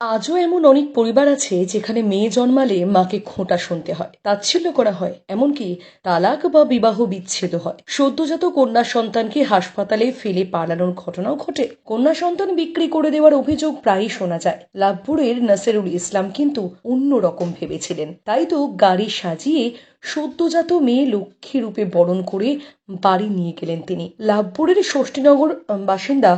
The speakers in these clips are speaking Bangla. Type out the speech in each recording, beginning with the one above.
আজও এমন অনেক পরিবার আছে যেখানে মেয়ে জন্মালে মাকে খোঁটা শুনতে হয়, তাচ্ছিল্য করা হয়, এমনকি তালাক বা বিবাহ বিচ্ছেদ হয়। সদ্যজাত কন্যা সন্তানকে হাসপাতালে ফেলে পালানোর ঘটনাও ঘটে। কন্যা সন্তান বিক্রি করে দেওয়ার অভিযোগ প্রায়ই শোনা যায়। লাভপুরের নাসিরুল ইসলাম কিন্তু অন্য রকম ভেবেছিলেন। তাই তো গাড়ি সাজিয়ে সদ্যজাত মেয়ে লক্ষ্মী রূপে বরণ করে বাড়ি নিয়ে গেলেন তিনি। লাভপুরের ষষ্ঠীনগর বাসিন্দা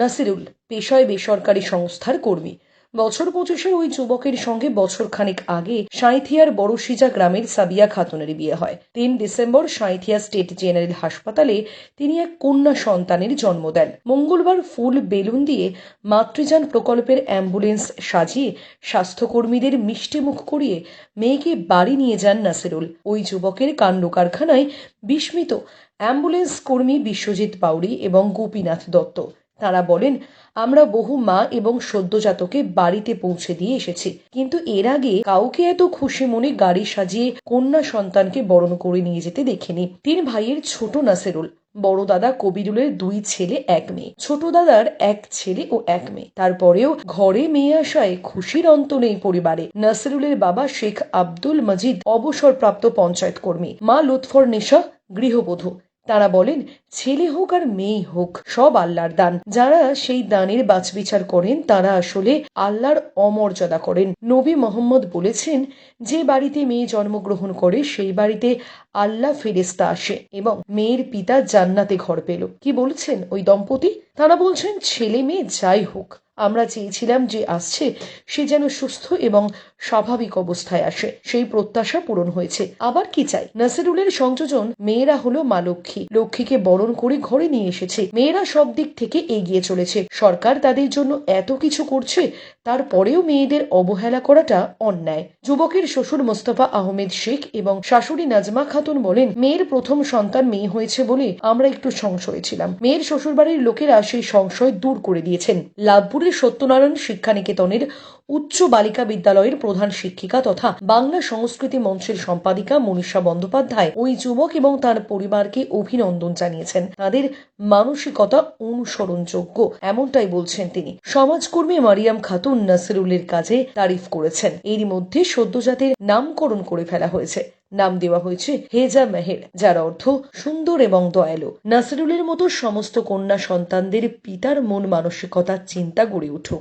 নাসিরুল, পেশায় বেসরকারি সংস্থার কর্মী। বছর পঁচিশের ওই যুবকের সঙ্গে বছর খানেক আগে সাঁইথিয়ার বড়শিজা গ্রামের সাবিয়া খাতুনের বিয়ে হয়। তিন ডিসেম্বর সাঁইথিয়া স্টেট জেনারেল হাসপাতালে তিনি এক কন্যা সন্তানের জন্ম দেন। মঙ্গলবার ফুল বেলুন দিয়ে মাতৃযান প্রকল্পের অ্যাম্বুলেন্স সাজিয়ে স্বাস্থ্যকর্মীদের মিষ্টিমুখ করিয়ে মেয়েকে বাড়ি নিয়ে যান নাসিরুল। ওই যুবকের কাণ্ড কারখানায় বিস্মিত অ্যাম্বুলেন্স কর্মী বিশ্বজিৎ বাউরি এবং গোপীনাথ দত্ত। তারা বলেন, আমরা বহু মা এবং সদ্যজাতকে বাড়িতে পৌঁছে দিয়ে এসেছি। কিন্তু এর আগে কাউকে এত খুশি মনে গাড়ি সাজিয়ে কন্যা সন্তানকে বরণ করে নিয়ে যেতে দেখিনি। তিন ভাইয়ের ছোট নাসেরুল, বড় দাদা কবিরুলের দুই ছেলে, এক মেয়ে। ছোট দাদার এক ছেলে ও এক মেয়ে। তারপরেও ঘরে মেয়ে আসায় খুশির অন্ত নেই পরিবারে। নাসিরুলের বাবা শেখ আব্দুল মজিদ অবসরপ্রাপ্ত পঞ্চায়েত কর্মী। মা লুৎফর নেশা, গৃহবধূ। তারা বলেন, ছেলে হোক আর মেয়ে হোক, সব আল্লাহর দান। যারা সেই দানের বাছবিচার করেন, তারা আসলে আল্লাহর অমর্যাদা করেন। নবী মোহাম্মদ বলেছেন, যে বাড়িতে মেয়ে জন্মগ্রহণ করে, সেই বাড়িতে আল্লাহ ফেরেস্তা আসে এবং মেয়ের পিতা জান্নাতে ঘর পেল। কি বলছেন ওই দম্পতি? তারা বলছেন, ছেলে মেয়ে যাই হোক, আমরা চেয়েছিলাম যে আসছে, সে যেন সুস্থ এবং স্বাভাবিক অবস্থায় আসে। সেই প্রত্যাশা পূরণ হয়েছে। আবার কি চাই? নাসিরুলের সংযোজন, মেয়েরা হলো মা লক্ষ্মী। লক্ষ্মীকে বরণ করে ঘরে নিয়ে এসেছে। মেয়েরা সব দিক থেকে এগিয়ে চলেছে। সরকার তাদের জন্য এত কিছু করছে তারপরেও মেয়েদের অবহেলা করাটা অন্যায়। যুবকের শ্বশুর মোস্তফা আহমেদ শেখ এবং শাশুড়ি নাজমা খাতুন বলেন, মেয়ের প্রথম সন্তান মেয়ে হয়েছে বলে আমরা একটু সংশয়ে ছিলাম। মেয়ের শ্বশুরবাড়ির লোকেরা সেই সংশয় দূর করে দিয়েছেন। লাভপুরের সত্যনারায়ণ শিক্ষা নিকেতনের উচ্চ বালিকা বিদ্যালয়ের প্রধান শিক্ষিকা তথা বাংলা সংস্কৃতি মঞ্চের সম্পাদিকা মনীষা বন্দ্যোপাধ্যায় ওই যুবক এবং তার পরিবারকে অভিনন্দন জানিয়েছেন। তাদের মানসিকতা অনুসরণযোগ্য, এমনটাই বলছেন তিনি। সমাজকর্মী মারিয়াম খাতুন নাসিরুলের কাজে তারিফ করেছেন। এরই মধ্যে সদ্যজাতের নামকরণ করে ফেলা হয়েছে। নাম দেওয়া হয়েছে হেজা মেহের, যার অর্থ সুন্দর এবং দয়ালু। নাসিরুলের মতো সমস্ত কন্যা সন্তানদের পিতার মন মানসিকতার চিন্তা গড়ে উঠুক।